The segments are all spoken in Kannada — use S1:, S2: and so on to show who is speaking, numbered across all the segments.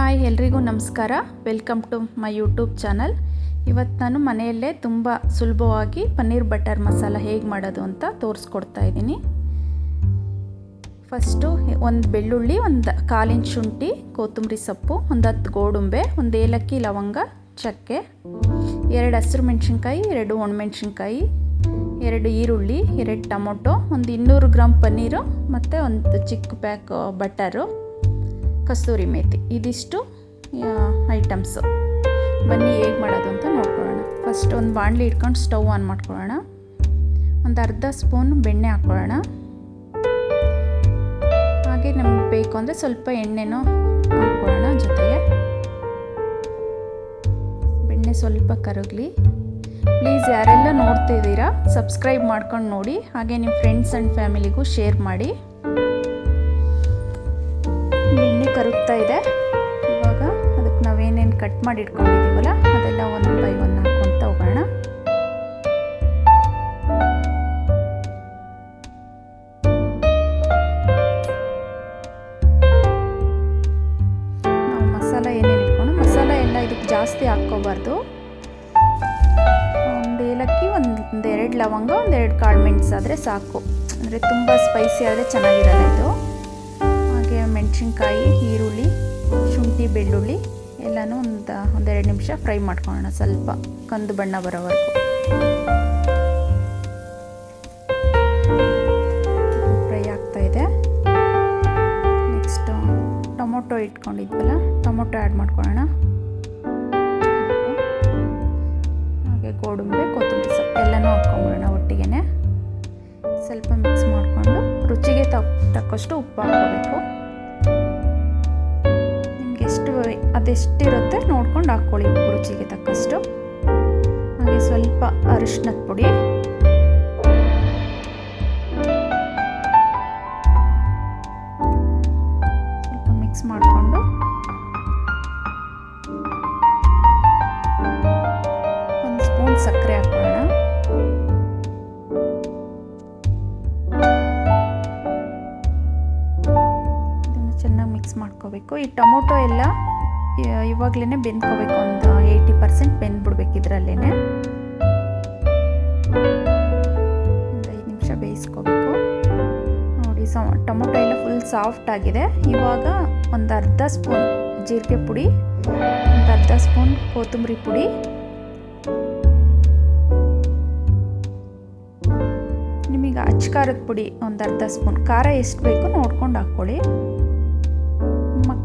S1: ಹಾಯ್ ಎಲ್ರಿಗೂ ನಮಸ್ಕಾರ. Welcome to my YouTube channel ಇವತ್ತು ನಾನು ಮನೆಯಲ್ಲೇ ತುಂಬ ಸುಲಭವಾಗಿ ಪನ್ನೀರ್ ಬಟರ್ ಮಸಾಲ ಹೇಗೆ ಮಾಡೋದು ಅಂತ ತೋರಿಸ್ಕೊಡ್ತಾ ಇದ್ದೀನಿ. ಫಸ್ಟು ಒಂದು ಬೆಳ್ಳುಳ್ಳಿ, ಒಂದು ಕಾಲಿನ ಶುಂಠಿ, ಕೊತ್ತಂಬರಿ ಸೊಪ್ಪು, ಒಂದು ಹತ್ತು ಗೋಡುಂಬೆ, ಒಂದು ಏಲಕ್ಕಿ ಲವಂಗ, ಚಕ್ಕೆ, ಎರಡು ಹಸಿರು ಮೆಣಸಿನ್ಕಾಯಿ, ಎರಡು ಒಣಮೆಣ್ಸಿನ್ಕಾಯಿ ಎರಡು ಈರುಳ್ಳಿ, ಎರಡು ಟೊಮೊಟೊ, ಒಂದು ಇನ್ನೂರು ಗ್ರಾಮ್ ಪನ್ನೀರು, ಮತ್ತು ಒಂದು ಚಿಕ್ಕ ಪ್ಯಾಕ್ ಬಟರು. ಕಸ್ತೂರಿ ಮೇಥಿ ಇದಿಷ್ಟು ಐಟಮ್ಸು ಬನ್ನಿ ಹೇಗೆ ಮಾಡೋದು ಅಂತ ನೋಡ್ಕೊಳ್ಳೋಣ. ಫಸ್ಟ್ ಒಂದು ಬಾಣಲಿ ಇಟ್ಕೊಂಡು ಸ್ಟವ್ ಆನ್ ಮಾಡ್ಕೊಳ್ಳೋಣ. ಒಂದು ಅರ್ಧ ಸ್ಪೂನ್ ಬೆಣ್ಣೆ ಹಾಕ್ಕೊಳ್ಳೋಣ. ಹಾಗೆ ನಮ್ಗೆ ಬೇಕು ಅಂದರೆ ಸ್ವಲ್ಪ ಎಣ್ಣೆನೂ ಹಾಕ್ಕೊಳ್ಳೋಣ ಜೊತೆಗೆ. ಬೆಣ್ಣೆ ಸ್ವಲ್ಪ ಕರಗಲಿ. ಪ್ಲೀಸ್ ಯಾರೆಲ್ಲ ನೋಡ್ತಿದ್ದೀರಾ ಸಬ್ಸ್ಕ್ರೈಬ್ ಮಾಡ್ಕೊಂಡು ನೋಡಿ. ಹಾಗೆ ನಿಮ್ಮ ಫ್ರೆಂಡ್ಸ್ ಆ್ಯಂಡ್ ಫ್ಯಾಮಿಲಿಗೂ ಶೇರ್ ಮಾಡಿ. ಕರಗ್ತಾ ಇದೆ. ಇವಾಗ ಅದಕ್ಕೆ ನಾವೇನೇನು ಕಟ್ ಮಾಡಿ ಇಟ್ಕೊಂಡಿದ್ದೀವಲ್ಲ ಅದೆಲ್ಲ ಒಂದು ಬೈ ಒನ್ ಹಾಕ್ಕೊತ ಹೋಗೋಣ. ನಾವು ಮಸಾಲ ಏನೇನು ಇಟ್ಕೊಂಡು, ಮಸಾಲ ಎಲ್ಲ ಇದಕ್ಕೆ ಜಾಸ್ತಿ ಹಾಕ್ಕೋಬಾರ್ದು. ಒಂದು ಏಲಕ್ಕಿ, ಒಂದು ಎರಡು ಲವಂಗ ಒಂದೆರಡು ಕಾಳು ಮೆಣಸು ಆದರೆ ಸಾಕು. ಅಂದರೆ ತುಂಬ ಸ್ಪೈಸಿ ಆದರೆ ಚೆನ್ನಾಗಿರಲ್ಲ ಇದು. ಹಾಗೆ ಮೆಣಸಿನ್ಕಾಯಿ, ಈರುಳ್ಳಿ, ಶುಂಠಿ, ಬೆಳ್ಳುಳ್ಳಿ ಎಲ್ಲನೂ ಒಂದು ಒಂದೆರಡು ನಿಮಿಷ ಫ್ರೈ ಮಾಡ್ಕೊಳ್ಳೋಣ. ಸ್ವಲ್ಪ ಕಂದು ಬಣ್ಣ ಬರೋವರೆಗೂ. ಫ್ರೈ ಆಗ್ತಾ ಇದೆ. ನೆಕ್ಸ್ಟು ಟೊಮೊಟೊ ಇಟ್ಕೊಂಡಿದ್ವಲ್ಲ, ಟೊಮೊಟೊ ಆ್ಯಡ್ ಮಾಡ್ಕೊಳ್ಳೋಣ. ಹಾಗೆ ಗೋಡಂಬಿ, ಕೊತ್ತಂಬರಿ ಸೊಪ್ಪು ಎಲ್ಲನೂ ಹಾಕ್ಕೊಂಬಿಡೋಣ ಒಟ್ಟಿಗೆ ಸ್ವಲ್ಪ ಮಿಕ್ಸ್ ಮಾಡಿಕೊಂಡು ರುಚಿಗೆ ತಕ್ಕ ತಕ್ಕಷ್ಟು ಉಪ್ಪು ಹಾಕ್ಕೋಬೇಕು. ಅದೆಷ್ಟಿರುತ್ತೆ ನೋಡ್ಕೊಂಡು ಹಾಕ್ಕೊಳ್ಳಿ ಉಪ್ಪು ರುಚಿಗೆ ತಕ್ಕಷ್ಟು. ಹಾಗೆ ಸ್ವಲ್ಪ ಅರಿಶಿನದ ಪುಡಿ. ಸ್ವಲ್ಪ ಮಿಕ್ಸ್ ಮಾಡಿಕೊಂಡು. ಒಂದು ಸ್ಪೂನ್ ಸಕ್ಕರೆ ಹಾಕೋಣ. ಚೆನ್ನಾಗಿ ಮಿಕ್ಸ್ ಮಾಡ್ಕೋಬೇಕು. ಈ ಟೊಮೊಟೊ ಎಲ್ಲ ಇವಾಗಲೇ ಬೆಂದ್ಕೋಬೇಕು, ಒಂದು ಏಯ್ಟಿ ಪರ್ಸೆಂಟ್ ಬೆಂದ್ಬಿಡ್ಬೇಕು ಇದರಲ್ಲೇ ಒಂದು ಐದು ನಿಮಿಷ ಬೇಯಿಸ್ಕೋಬೇಕು. ನೋಡಿ ಸ ಟೊಮೊಟೊ ಎಲ್ಲ ಫುಲ್ ಸಾಫ್ಟ್ ಆಗಿದೆ. ಇವಾಗ ಒಂದು ಅರ್ಧ ಸ್ಪೂನ್ ಜೀರಿಗೆ ಪುಡಿ, ಒಂದು ಅರ್ಧ ಸ್ಪೂನ್ ಕೊತ್ತಂಬರಿ ಪುಡಿ. ನಿಮಗೆ ಅಚ್ಚ ಖಾರದ ಪುಡಿ ಒಂದು ಅರ್ಧ ಸ್ಪೂನ್. ಖಾರ ಎಷ್ಟು ಬೇಕು ನೋಡ್ಕೊಂಡು ಹಾಕ್ಕೊಳ್ಳಿ.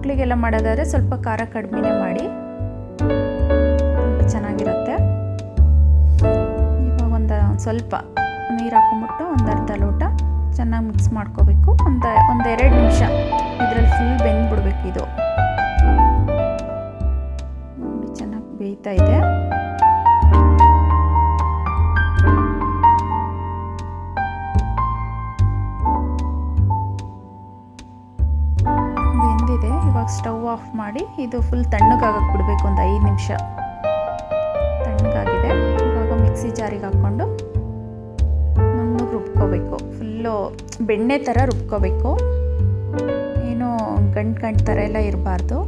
S1: ಮಕ್ಕಳಿಗೆಲ್ಲ ಮಾಡೋದಾದರೆ ಸ್ವಲ್ಪ ಖಾರ ಕಡಿಮೆನೇ ಮಾಡಿ. ಚೆನ್ನಾಗಿರುತ್ತೆ. ಇವಾಗ ಒಂದು ಸ್ವಲ್ಪ ನೀರು ಹಾಕೊಂಬಿಟ್ಟು ಒಂದು ಅರ್ಧ ಲೋಟ ಚೆನ್ನಾಗಿ ಮಿಕ್ಸ್ ಮಾಡ್ಕೋಬೇಕು. ಒಂದು ಒಂದು ಎರಡು ನಿಮಿಷ ಇದರಲ್ಲಿ ಫುಲ್ ಬೆಂದ್ಬಿಡ್ಬೇಕು ಇದು. ನೋಡಿ ಚೆನ್ನಾಗಿ ಬೇಯ್ತಾ ಇದೆ. ಸ್ಟವ್ ಆಫ್ ಮಾಡಿ ಇದು ಫುಲ್ ತಣ್ಣಗಾಗಕ್ಕೆ ಬಿಡಬೇಕು ಒಂದು ಐದು ನಿಮಿಷ. ತಣ್ಣಗಾಗಿದೆ. ಇವಾಗ ಮಿಕ್ಸಿ ಜಾರಿಗೆ ಹಾಕ್ಕೊಂಡು ನುಣ್ಣಗೆ ರುಬ್ಕೋಬೇಕು. ಫುಲ್ಲು ಬೆಣ್ಣೆ ಥರ ರುಬ್ಕೋಬೇಕು. ಏನೋ ಗಂಟು ಗಂಟು ಥರ ಎಲ್ಲ ಇರಬಾರ್ದು.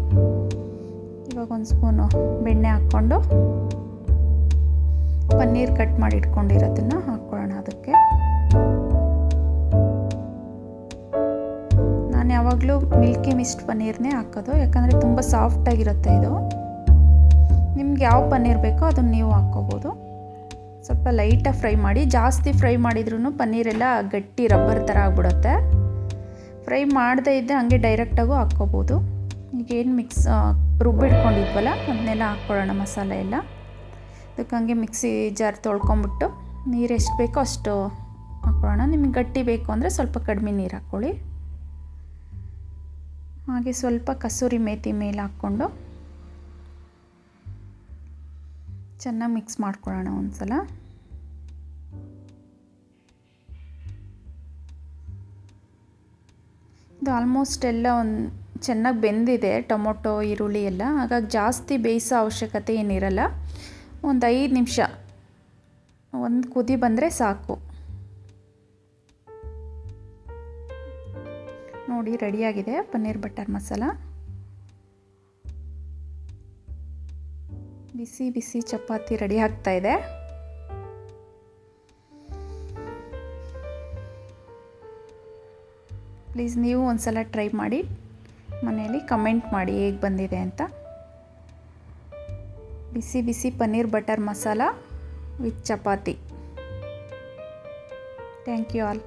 S1: ಇವಾಗ ಒಂದು ಸ್ಪೂನು ಬೆಣ್ಣೆ ಹಾಕ್ಕೊಂಡು ಪನ್ನೀರ್ ಕಟ್ ಮಾಡಿ ಇಟ್ಕೊಂಡಿರೋದನ್ನು ಹಾಕ್ಕೊಳ್ಳೋಣ ಮಿಲ್ಕಿ ಮಿಸ್ಟ್ ಪನ್ನೀರ್ನೇ ಹಾಕೋದು. ಯಾಕಂದರೆ ತುಂಬ ಸಾಫ್ಟಾಗಿರುತ್ತೆ ಇದು. ನಿಮ್ಗೆ ಯಾವ ಪನ್ನೀರ್ ಬೇಕೋ ಅದನ್ನು ನೀವು ಹಾಕ್ಕೋಬೋದು ಸ್ವಲ್ಪ ಲೈಟಾಗಿ ಫ್ರೈ ಮಾಡಿ, ಜಾಸ್ತಿ ಫ್ರೈ ಮಾಡಿದ್ರೂ ಪನ್ನೀರೆಲ್ಲ ಗಟ್ಟಿ ರಬ್ಬರ್ ಥರ ಆಗ್ಬಿಡುತ್ತೆ. ಫ್ರೈ ಮಾಡದೇ ಇದ್ದೆ ಹಂಗೆ ಡೈರೆಕ್ಟಾಗೂ ಹಾಕ್ಕೋಬೋದು ಈಗೇನು ಮಿಕ್ಸ್ ರುಬ್ಬಿಟ್ಕೊಂಡಿದ್ವಲ್ಲ ಅದನ್ನೆಲ್ಲ ಹಾಕ್ಕೊಳ್ಳೋಣ ಮಸಾಲೆ ಎಲ್ಲ. ಅದಕ್ಕೆ ಹಂಗೆ ಮಿಕ್ಸಿ ಜಾರ್ ತೊಳ್ಕೊಂಬಿಟ್ಟು ನೀರು ಎಷ್ಟು ಬೇಕೋ ಅಷ್ಟು ಹಾಕ್ಕೊಳ್ಳೋಣ ನಿಮಗೆ ಗಟ್ಟಿ ಬೇಕು ಅಂದರೆ ಸ್ವಲ್ಪ ಕಡಿಮೆ ನೀರು ಹಾಕ್ಕೊಳ್ಳಿ ಹಾಗೆ ಸ್ವಲ್ಪ ಕಸೂರಿ ಮೇತಿ ಮೇಲೆ ಹಾಕ್ಕೊಂಡು ಚೆನ್ನಾಗಿ ಮಿಕ್ಸ್ ಮಾಡ್ಕೊಳ್ಳೋಣ ಒಂದು ಸಲ ಇದು ಆಲ್ಮೋಸ್ಟ್ ಎಲ್ಲ ಒಂದು ಚೆನ್ನಾಗಿ ಬೆಂದಿದೆ, ಟೊಮೊಟೊ, ಈರುಳ್ಳಿ ಎಲ್ಲ. ಹಾಗಾಗಿ ಜಾಸ್ತಿ ಬೇಯಿಸೋ ಅವಶ್ಯಕತೆ ಏನಿರಲ್ಲ. ಒಂದು ಐದು ನಿಮಿಷ. ಒಂದು ಕುದಿ ಬಂದರೆ ಸಾಕು. ನೋಡಿ ರೆಡಿಯಾಗಿದೆ ಪನ್ನೀರ್ ಬಟರ್ ಮಸಾಲ. ಬಿಸಿ ಬಿಸಿ ಚಪಾತಿ ರೆಡಿ ಆಗ್ತಾ ಇದೆ. ಪ್ಲೀಸ್ ನೀವು ಒಂದ್ಸಲ ಟ್ರೈ ಮಾಡಿ, ಮನೆಯಲ್ಲಿ ಕಮೆಂಟ್ ಮಾಡಿ ಹೇಗೆ ಬಂದಿದೆ ಅಂತ. ಬಿಸಿ ಬಿಸಿ paneer butter masala with chapati. Thank you all